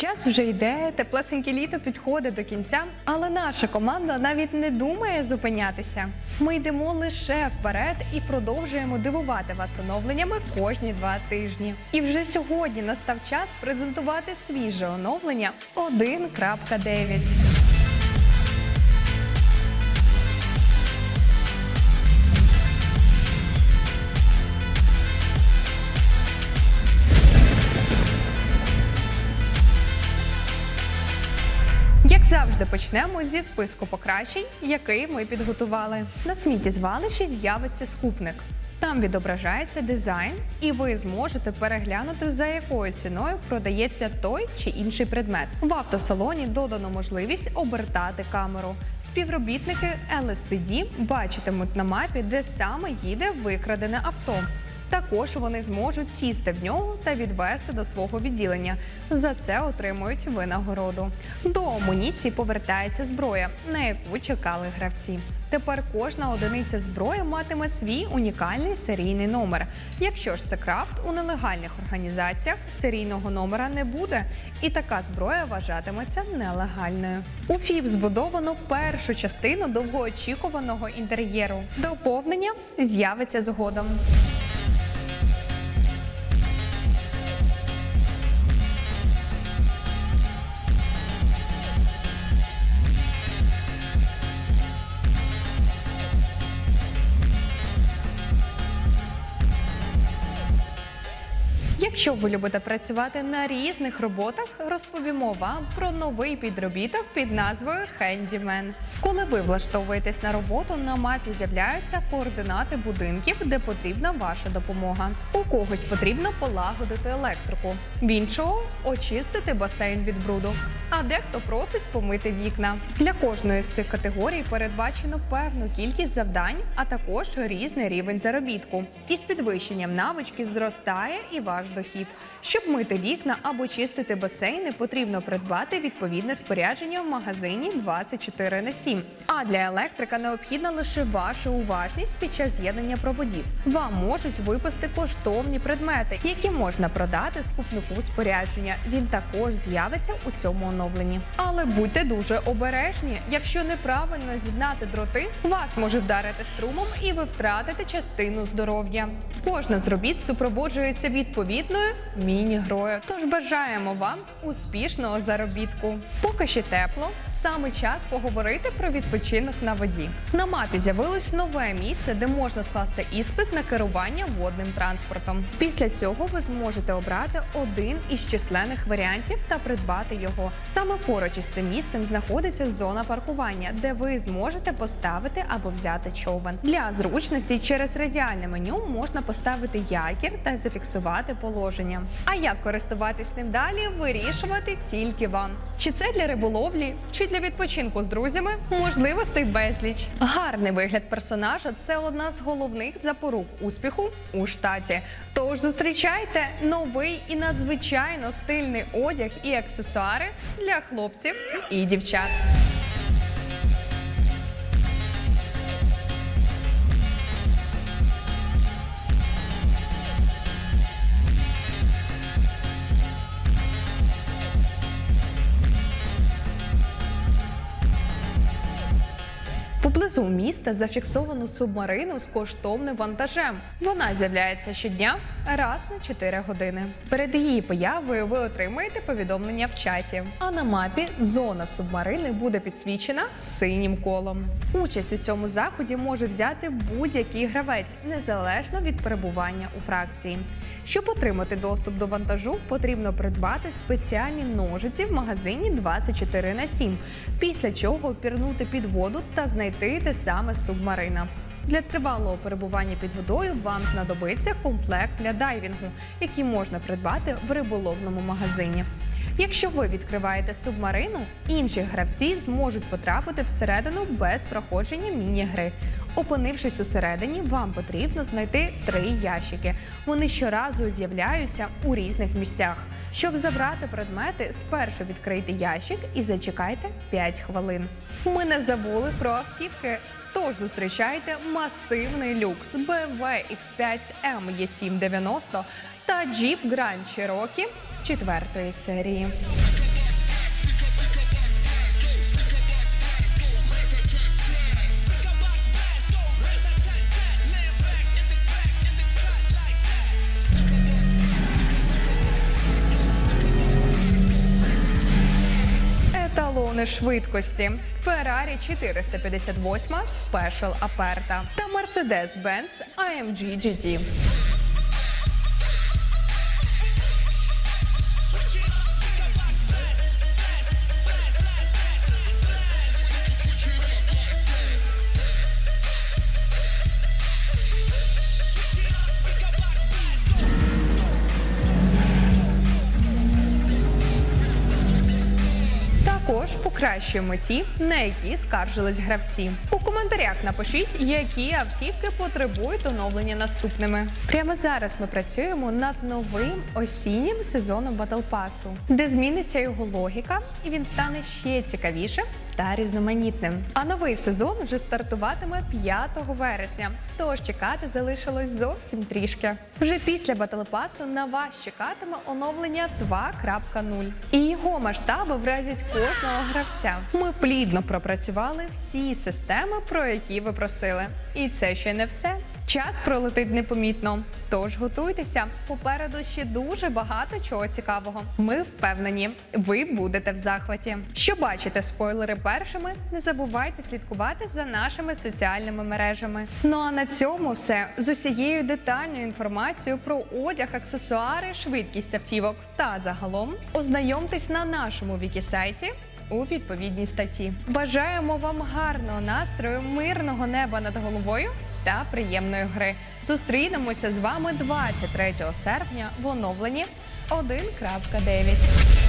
Час вже йде, теплесеньке літо підходить до кінця, але наша команда навіть не думає зупинятися. Ми йдемо лише вперед і продовжуємо дивувати вас оновленнями кожні два тижні. І вже сьогодні настав час презентувати свіже оновлення 1.9. завжди, почнемо зі списку покращень, який ми підготували. На сміттєзвалищі з'явиться скупник. Там відображається дизайн, і ви зможете переглянути, за якою ціною продається той чи інший предмет. В автосалоні додано можливість обертати камеру. Співробітники LSPD бачитимуть на мапі, де саме їде викрадене авто. Також вони зможуть сісти в нього та відвести до свого відділення. За це отримують винагороду. До амуніції повертається зброя, на яку чекали гравці. Тепер кожна одиниця зброї матиме свій унікальний серійний номер. Якщо ж це крафт у нелегальних організаціях, серійного номера не буде, і така зброя вважатиметься нелегальною. У ФІП збудовано першу частину довгоочікуваного інтер'єру. Доповнення з'явиться згодом. Якщо ви любите працювати на різних роботах, розповімо вам про новий підробіток під назвою Handyman. Коли ви влаштовуєтесь на роботу, на мапі з'являються координати будинків, де потрібна ваша допомога. У когось потрібно полагодити електрику, в іншого очистити басейн від бруду. А дехто просить помити вікна. Для кожної з цих категорій передбачено певну кількість завдань, а також різний рівень заробітку. І з підвищенням навички зростає і ваш дохід. Щоб мити вікна або чистити басейни, потрібно придбати відповідне спорядження в магазині 24 на 7. А для електрика необхідна лише ваша уважність під час з'єднання проводів. Вам можуть випасти коштовні предмети, які можна продати скупнику спорядження. Він також з'явиться у цьому оновленні. Але будьте дуже обережні. Якщо неправильно з'єднати дроти, вас може вдарити струмом і ви втратите частину здоров'я. Кожна з робіт супроводжується відповідною міні-грою. Тож бажаємо вам успішного заробітку. Поки ще тепло, саме час поговорити про відпочинок на воді. На мапі з'явилось нове місце, де можна скласти іспит на керування водним транспортом. Після цього ви зможете обрати один із численних варіантів та придбати його. Саме поруч із цим місцем знаходиться зона паркування, де ви зможете поставити або взяти човен. Для зручності через радіальне меню можна поставити якір та зафіксувати положення. А як користуватись ним далі, вирішувати тільки вам. Чи це для риболовлі, чи для відпочинку з друзями? Можливостей безліч. Гарний вигляд персонажа це одна з головних запорук успіху у штаті. Тож зустрічайте новий і надзвичайно стильний одяг і аксесуари для хлопців і дівчат. Поблизу міста зафіксовано субмарину з коштовним вантажем. Вона з'являється щодня раз на 4 години. Перед її появою ви отримаєте повідомлення в чаті. А на мапі зона субмарини буде підсвічена синім колом. Участь у цьому заході може взяти будь-який гравець незалежно від перебування у фракції. Щоб отримати доступ до вантажу, потрібно придбати спеціальні ножиці в магазині 24 на 7, після чого пірнути під воду та знайти те саме субмарина. Для тривалого перебування під водою вам знадобиться комплект для дайвінгу, який можна придбати в риболовному магазині. Якщо ви відкриваєте субмарину, інші гравці зможуть потрапити всередину без проходження міні-гри. Опинившись усередині, вам потрібно знайти три ящики. Вони щоразу з'являються у різних місцях. Щоб забрати предмети, спершу відкрийте ящик і зачекайте 5 хвилин. Ми не забули про автівки. Тож зустрічайте масивний люкс BMW X5 M E790 та Jeep Grand Cherokee четвертої серії. Швидкості, Ferrari 458 Special Aperta та Mercedes-Benz AMG GT. Також покращуємо ті, на які скаржились гравці. У коментарях напишіть, які автівки потребують оновлення наступними. Прямо зараз ми працюємо над новим осіннім сезоном Pass, де зміниться його логіка, і він стане ще цікавішим та різноманітним. А новий сезон вже стартуватиме 5 вересня. Тож чекати залишилось зовсім трішки. Вже після Battle на вас чекатиме оновлення 2.0. І його масштаби вразять кожного гравця. Ми плідно пропрацювали всі системи, про які ви просили. І це ще не все. Час пролетить непомітно. Тож готуйтеся. Попереду ще дуже багато чого цікавого. Ми впевнені, ви будете в захваті. Що бачите спойлери першими, не забувайте слідкувати за нашими соціальними мережами. Ну а на цьому все з усією детальною інформацією про одяг, аксесуари, швидкість автівок та загалом ознайомтесь на нашому вікі-сайті у відповідній статті. Бажаємо вам гарного настрою, мирного неба над головою та приємної гри. Зустрінемося з вами 23 серпня в оновленні 1.9.